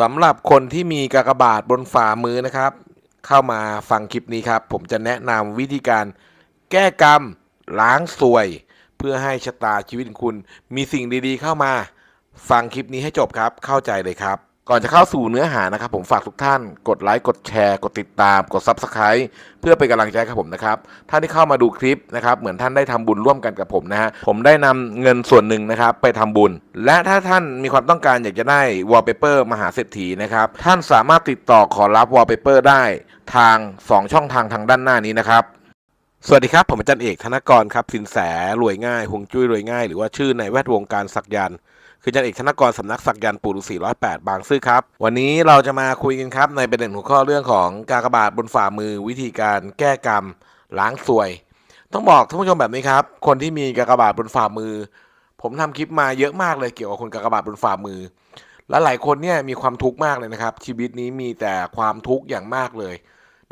สำหรับคนที่มีกากบาทบนฝ่ามือนะครับ เข้ามาฟังคลิปนี้ครับ ผมจะแนะนำวิธีการแก้กรรมล้างสวย เพื่อให้ชะตาชีวิตของคุณมีสิ่งดีๆ เข้ามา ฟังคลิปนี้ให้จบครับเข้าใจเลยครับ ก่อนจะเข้าสู่เนื้อหานะครับ ผมฝากทุกท่านกดไลค์กดแชร์กดติดตามกด Subscribe เพื่อเป็นกำลังใจให้กับผมนะครับท่านที่เข้ามาดูคลิปนะครับ เหมือนท่านได้ทำบุญร่วมกันกับผมนะฮะผมได้นำเงินส่วนหนึ่งนะครับไปทำบุญ และถ้าท่านมีความต้องการอยากจะได้วอลเปเปอร์มหาเศรษฐีนะครับ ท่านสามารถติดต่อขอรับวอลเปเปอร์ได้ทาง 2 ช่องทางทางด้านหน้านี้นะครับสวัสดีครับ ผมอาจารย์เอกธนกรครับสินแสรวยง่ายหวงจุ้ยรวยง่าย หรือว่าชื่อในแวดวงการสักยัน คือจารย์เอกธนกรสำนักสักยันต์ปู่ฤาษีร้อยแปดบางซื่อครับ วันนี้เราจะมาคุยกันครับในประเด็นหัวข้อเรื่องของกากบาทบนฝ่ามือวิธีการแก้กรรมล้างสวย ต้องบอกท่านผู้ชมแบบนี้ครับ คนที่มีกากบาทบนฝ่ามือ ผมทำคลิปมาเยอะมากเลยเกี่ยวกับคนกากบาทบนฝ่ามือ และหลายคนเนี่ยมีความทุกข์มากเลยนะครับ ชีวิตนี้มีแต่ความทุกข์อย่างมากเลย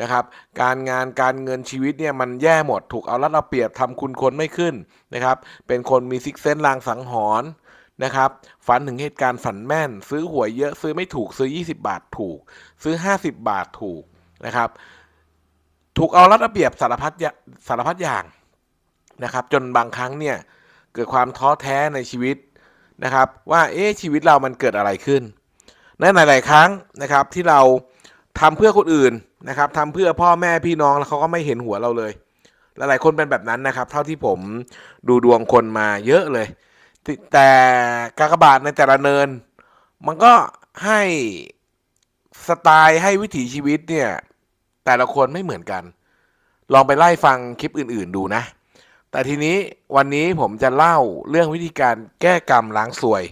นะครับการงานการเงินชีวิตเนี่ยมันแย่หมดถูกเอารัดเอาเปรียบทำคุณคนไม่ขึ้นนะครับเป็นคนมีซิกเซนลางสังหรณ์ นะครับฝันถึงเหตุการณ์ฝันแม่น ซื้อหวยเยอะซื้อไม่ถูกซื้อ 20 บาทถูก ซื้อ 50 บาทถูกนะครับ ถูกเอารัดเอาเปรียบสารพัดสารพัดอย่างนะครับ จนบางครั้งเนี่ยเกิดความท้อแท้ในชีวิตนะครับ ว่าเอ๊ะชีวิตเรามันเกิดอะไรขึ้นในหลาย ๆ ครั้งนะครับที่เราทำเพื่อคนอื่นนะครับทำเพื่อพ่อแม่พี่น้องแล้วเขาก็ไม่เห็นหัวเราเลย หลายๆคนเป็นแบบนั้นนะครับ เท่าที่ผมดูดวงคนมาเยอะเลย แต่กากบาทในแต่ละเนิน มันก็ให้สไตล์ให้วิถีชีวิตเนี่ย แต่ละคนไม่เหมือนกัน ลองไปไล่ฟังคลิปอื่น ๆดูนะ แต่ทีนี้วันนี้ผมจะเล่าเรื่องวิธีการแก้กรรมล้างสวย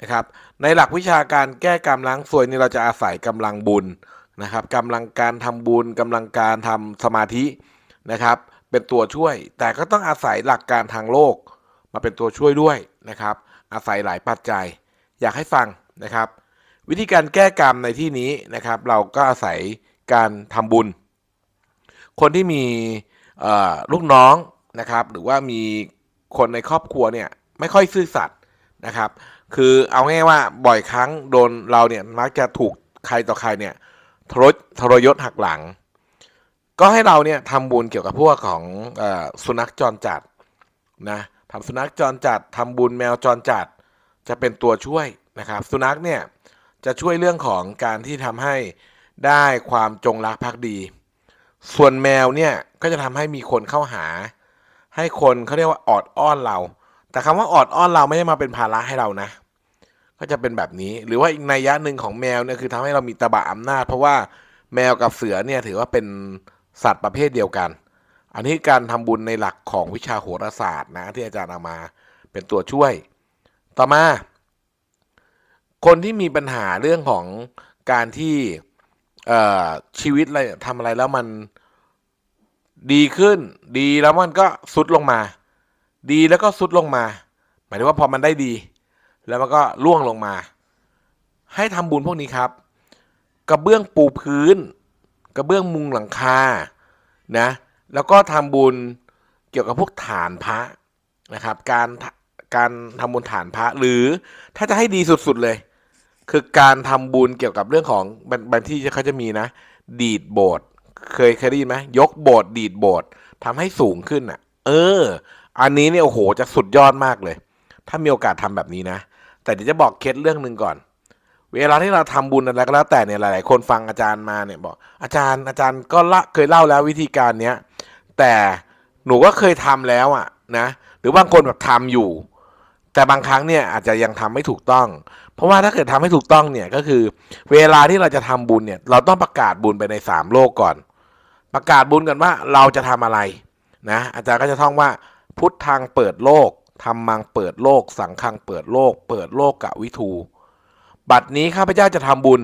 นะครับ ในหลักวิชาการแก้กรรมล้างสวยนี่เราจะอาศัยกำลังบุญนะครับกำลังการทำบุญกำลังการทำสมาธินะครับ เป็นตัวช่วย แต่ก็ต้องอาศัยหลักการทางโลก มาเป็นตัวช่วยด้วย นะครับ อาศัยหลายปัจจัย อยากให้ฟังนะครับ วิธีการแก้กรรมในที่นี้นะครับ เราก็อาศัยการทำบุญ คนที่มีลูกน้องนะครับ หรือว่ามีคนในครอบครัวเนี่ยไม่ค่อยซื่อสัตย์นะครับ คือเอาง่ายว่าบ่อยครั้งโดนเราเนี่ยมักจะถูกใครต่อใครเนี่ยทรทรยศหักหลัง ก็ให้เราเนี่ยทำบุญเกี่ยวกับพวกของอสุนัขจรจัดนะ ทำสุนัขจรจัดทำบุญแมวจรจัด จะเป็นตัวช่วยนะครับ สุนัขเนี่ยจะช่วยเรื่องของการที่ทำให้ได้ความจงรักภักดี ส่วนแมวเนี่ยก็จะทำให้มีคนเข้าหา ให้คนเขาเรียกว่าออดอ้อนเรา แต่คำว่าออดอ้อนเราไม่ได้มาเป็นภาระให้เรานะ ก็จะเป็นแบบนี้ หรือว่าอีกนัยยะหนึ่งของแมวเนี่ยคือทำให้เรามีตบะอำนาจ เพราะว่าแมวกับเสือเนี่ยถือว่าเป็นสัตว์ประเภทเดียวกัน อันนี้การทำบุญในหลักของวิชาโหราศาสตร์นะที่อาจารย์เอามาเป็นตัวช่วย ต่อมา คนที่มีปัญหาเรื่องของการที่ชีวิตอะไรทำอะไรแล้วมันดีขึ้น ดีแล้วมันก็สุดลงมา ดีแล้วก็สุดลงมา หมายถึงว่าพอมันได้ดี แล้วมันก็ล่วงลงมา ให้ทำบุญพวกนี้ครับ กระเบื้องปูพื้น กระเบื้องมุงหลังคานะ แล้วก็ทำบุญเกี่ยวกับพวกฐานพระนะครับ การการทำบุญฐานพระหรือถ้าจะให้ดีสุดๆเลย คือการทำบุญเกี่ยวกับเรื่องของบางที่เขาจะมีนะ ดีดโบสถ์เคยเคยได้ยินไหมยกโบสถ์ดีดโบสถ์ทำให้สูงขึ้นอะ เออ อันนี้เนี่ยโอ้โหจะสุดยอดมากเลย ถ้ามีโอกาสทำแบบนี้นะ แต่เดี๋ยวจะบอกเคล็ดเรื่องหนึ่งก่อน เวลาที่เราทำบุญอะไรก็แล้วแต่เนี่ยหลาย ๆ คนฟังอาจารย์มาเนี่ยบอก อาจารย์อาจารย์ก็ละเคยเล่าแล้ววิธีการเนี้ยแต่หนูก็เคยทำแล้วอะนะหรือบางคนแบบทำอยู่ แต่บางครั้งเนี่ยอาจจะยังทำไม่ถูกต้อง เพราะว่าถ้าเกิดทำให้ถูกต้องเนี่ยก็คือ เวลาที่เราจะทำบุญเนี่ยเราต้องประกาศบุญไปในสามโลกก่อน ประกาศบุญกันว่าเราจะทำอะไรนะอาจารย์ก็จะท่องว่าพุทธังเปิดโลกธรรมังเปิดโลก สังฆังเปิดโลก เปิดโลกกะวิทู บัดนี้ข้าพเจ้าจะทำบุญ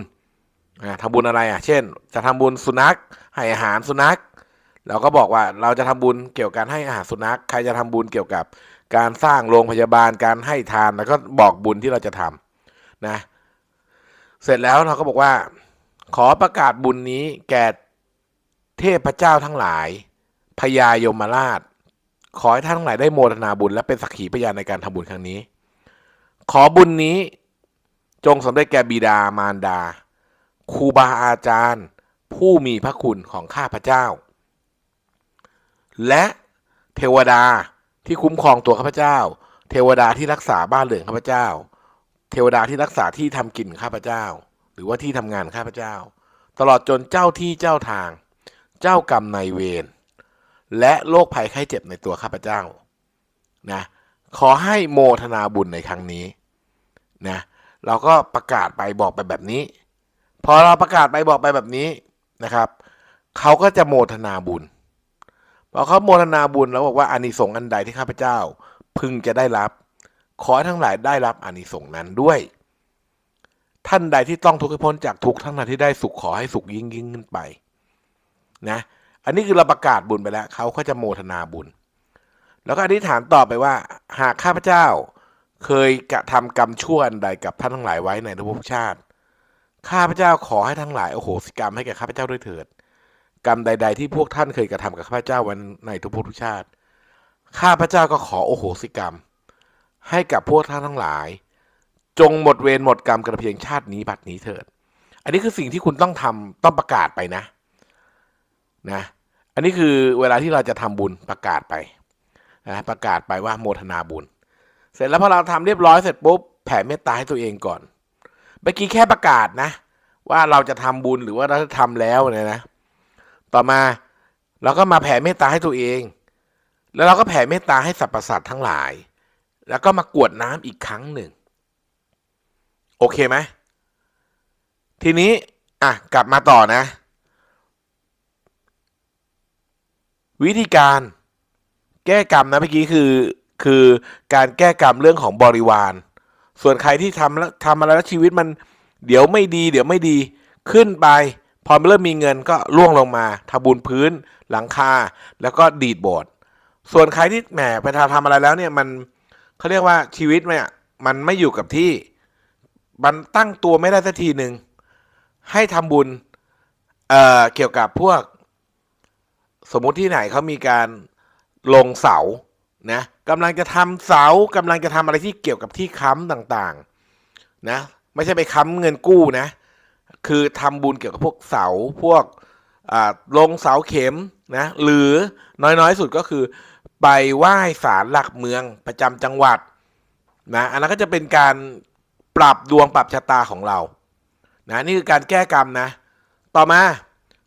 อ่าทำบุญอะไรอะ เช่น จะทำบุญสุนัข ให้อาหารสุนัข เราก็บอกว่าเราจะทำบุญเกี่ยวกับการให้อาหารสุนัข ใครจะทำบุญเกี่ยวกับการสร้างโรงพยาบาล การให้ทาน แล้วก็บอกบุญที่เราจะทำนะ เสร็จแล้วเราก็บอกว่า ขอประกาศบุญนี้แก่เทพเจ้าทั้งหลายพญายมราช ขอให้ท่านทั้งหลายได้โมทนาบุญและเป็นสักขีพยานในการทำบุญครั้งนี้ ขอบุญนี้ จงสำเร็จแก่บิดามารดาครูบาอาจารย์ ผู้มีพระคุณของข้าพเจ้า และเทวดาที่คุ้มครองตัวข้าพเจ้า เทวดาที่รักษาบ้านเรือนข้าพเจ้า เทวดาที่รักษาที่ทำกินข้าพเจ้า หรือว่าที่ทำงานข้าพเจ้า ตลอดจนเจ้าที่เจ้าทาง เจ้ากรรมนายเวรและโรคภัยไข้เจ็บในตัวข้าพเจ้านะขอให้โมทนาบุญในครั้งนี้นะ เราก็ประกาศไปบอกไปแบบนี้ พอเราประกาศไปบอกไปแบบนี้นะครับเขาก็จะโมทนาบุญพอเขาโมทนาบุญแล้วบอกว่าอานิสงส์อันใดที่ข้าพเจ้า พึงจะได้รับ ขอให้ทั้งหลายได้รับอานิสงส์นั้นด้วย ท่านใดที่ต้องทุกข์ให้พ้นจากทุกข์ท่านใดที่ได้สุขขอให้สุขยิ่งยิ่งขึ้นไปนะอันนี้คือเราประกาศบุญไปแล้วเขาก็จะโมทนาบุญ แล้วก็อธิษฐานต่อไปว่า หากข้าพเจ้า เคยกระทำกรรมชั่วอันใดกับท่านทั้งหลายไว้ในภพชาติ ข้าพเจ้าขอให้ทั้งหลายโอโหสิกรรมให้แก่ข้าพเจ้าด้วยเถิด กรรมใด ๆ ที่พวกท่านเคยกระทำกับข้าพเจ้าวันในทุกภพชาติ ข้าพเจ้าก็ขอโอโหสิกรรม ให้กับพวกท่านทั้งหลาย จงหมดเวรหมดกรรมกันเพียงชาตินี้บัดนี้เถิด อันนี้คือสิ่งที่คุณต้องทำต้องประกาศไปนะนะ อันนี้คือเวลาที่เราจะทำบุญประกาศไปนะประกาศไปว่าโมทนาบุญ เสร็จแล้วพอเราทำเรียบร้อยเสร็จปุ๊บแผ่เมตตาให้ตัวเองก่อนเมื่อกี้แค่ประกาศนะ ว่าเราจะทำบุญหรือว่าเราจะทำแล้วเนี่ยนะ ต่อมาเราก็มาแผ่เมตตาให้ตัวเอง แล้วเราก็แผ่เมตตาให้สรรพสัตว์ทั้งหลาย แล้วก็มากรวดน้ำอีกครั้งหนึ่ง โอเคไหมทีนี้อะกลับมาต่อนะ วิธีการแก้กรรมนะเมื่อกี้คือ คือการแก้กรรมเรื่องของบริวาร ส่วนใครที่ทำแล้วทำอะไรแล้วชีวิตมันเดี๋ยวไม่ดี เดี๋ยวไม่ดีขึ้นไป พอเริ่มมีเงินก็ล่วงลงมาทำบุญพื้นหลังคาแล้วก็ดีดโบสถ์ส่วนใครที่แหมไปทำทำอะไรแล้วเนี่ยมันเขาเรียกว่าชีวิตเนี่ยมันไม่อยู่กับที่มันตั้งตัวไม่ได้สักทีหนึ่งให้ทำบุญเอ่อเกี่ยวกับพวก สมมุติที่ไหนเขามีการลงเสา นะกำลังจะทำเสากำลังจะทำอะไรที่เกี่ยวกับที่ค้ำต่างๆนะไม่ใช่ไปค้ำเงินกู้นะ คือทำบุญเกี่ยวกับพวกเสาพวกลงเสาเข็มนะหรือน้อยๆสุดก็คือ ไปไหว้ศาลหลักเมืองประจำจังหวัดนะอันนั้นก็จะเป็นการปรับดวงปรับชะตาของเรานะนี่คือการแก้กรรมนะ ต่อมา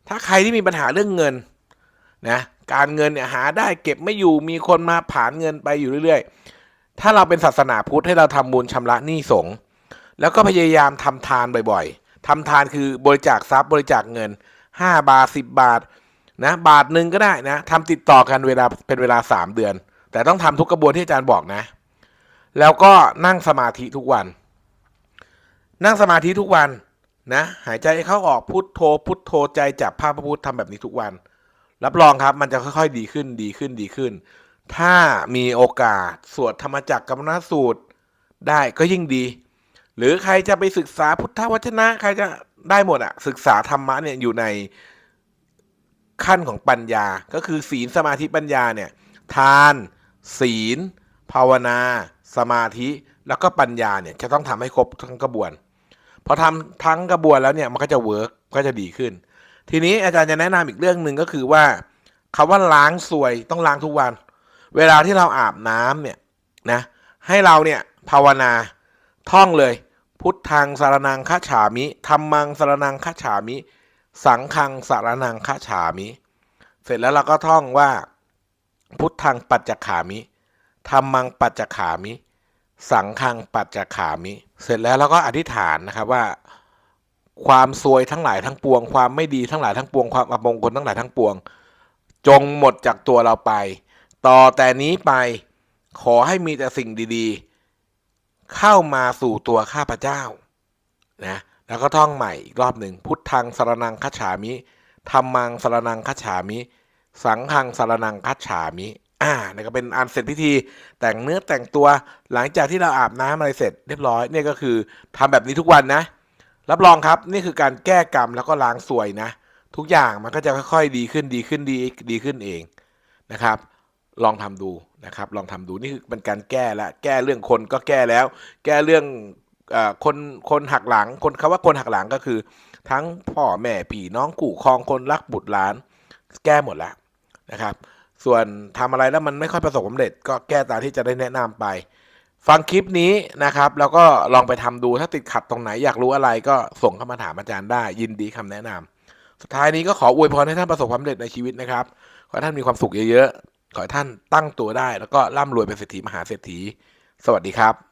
ถ้าใครที่มีปัญหาเรื่องเงินนะ การเงินเนี่ยหาได้เก็บไม่อยู่มีคนมาผ่านเงินไปอยู่เรื่อย ๆ ถ้าเราเป็นศาสนาพุทธให้เราทำบุญชำระหนี้สงฆ์แล้วก็พยายามทำทานบ่อยๆทำทานคือบริจาคทรัพย์บริจาคเงิน 5 บาท 10 บาทนะบาทหนึ่งก็ได้นะทำติดต่อกันเวลาเป็นเวลา 3 เดือน แต่ต้องทำทุกกระบวนที่อาจารย์บอกนะ แล้วก็นั่งสมาธิทุกวัน นั่งสมาธิทุกวันนะหายใจเข้าออกพุทโธพุทโธใจจับภาพพระพุทธทำแบบนี้ทุกวัน รับรองครับมันจะค่อยๆดีขึ้นดีขึ้นดีขึ้น ถ้ามีโอกาสสวดธรรมจักรกรรมนาสูตรได้ก็ยิ่งดี หรือใครจะไปศึกษาพุทธวจนะ ใครจะได้หมดอะศึกษาธรรมะเนี่ยอยู่ในขั้นของปัญญา ก็คือศีลสมาธิปัญญาเนี่ยทาน ศีล ภาวนา สมาธิแล้วก็ปัญญาเนี่ยจะต้องทำให้ครบทั้งกระบวน พอทำทั้งกระบวนแล้วเนี่ยมันก็จะเวิร์กก็จะดีขึ้น ทีนี้อาจารย์จะแนะนำอีกเรื่องหนึ่งก็คือว่าคำว่าล้างสวยต้องล้างทุกวัน เวลาที่เราอาบน้ำเนี่ยนะให้เราเนี่ยภาวนาท่องเลย พุทธังสารนังคาฉามิธรรมังสารนังคาฉามิ สังฆังสารนังคาฉามิ เสร็จแล้วเราก็ท่องว่า พุทธังปัจจขามิธรรมังปัจจขามิ สังฆังปัจจขามิ เสร็จแล้วเราก็อธิษฐานนะครับว่า ความซวยทั้งหลายทั้งปวง ความไม่ดีทั้งหลายทั้งปวง ความอัปมงคลทั้งหลายทั้งปวง จงหมดจากตัวเราไป ต่อแต่นี้ไปขอให้มีแต่สิ่งดีๆ เข้ามาสู่ตัวข้าพเจ้านะแล้วก็ท่องใหม่อีกรอบหนึ่งพุทธังสารนังคัจฉามิธรรมังสารนังคัจฉามิ สังฆังสารนังคัจฉามิอ่านี่ก็เป็นอันเสร็จพิธีแต่งเนื้อแต่งตัวหลังจากที่เราอาบน้ำอะไรเสร็จเรียบร้อยเนี่ยก็คือทำแบบนี้ทุกวันนะ รับรองครับนี่คือการแก้กรรมแล้วก็ล้างสวยนะ ทุกอย่างมันก็จะค่อยๆ ดีขึ้นดีขึ้นดีดีขึ้นเองนะครับ ลองทำดูนะครับ ลองทำดูนี่คือเป็นการแก้ละแก้เรื่องคนก็แก้แล้ว แก้เรื่องอคนคนหักหลัง คนคำว่าคนหักหลังก็คือ ทั้งพ่อแม่พี่น้องกู่ครองคนรักบุตรหลาน แก้หมดแล้วนะครับ ส่วนทำอะไรแล้วมันไม่ค่อยประสบความสำเร็จ ก็แก้ตามที่จะได้แนะนำไป ฟังคลิปนี้นะครับ แล้วก็ลองไปทำดูถ้าติดขัดตรงไหนอยากรู้อะไรก็ส่งเข้ามาถามอาจารย์ได้ ยินดีคำแนะนำสุดท้ายนี้ก็ขออวยพรให้ท่านประสบความสำเร็จในชีวิตนะครับ ขอให้ท่านมีความสุขเยอะๆ ขอให้ท่านตั้งตัวได้ แล้วก็ร่ำรวยเป็นเศรษฐีมหาเศรษฐี สวัสดีครับ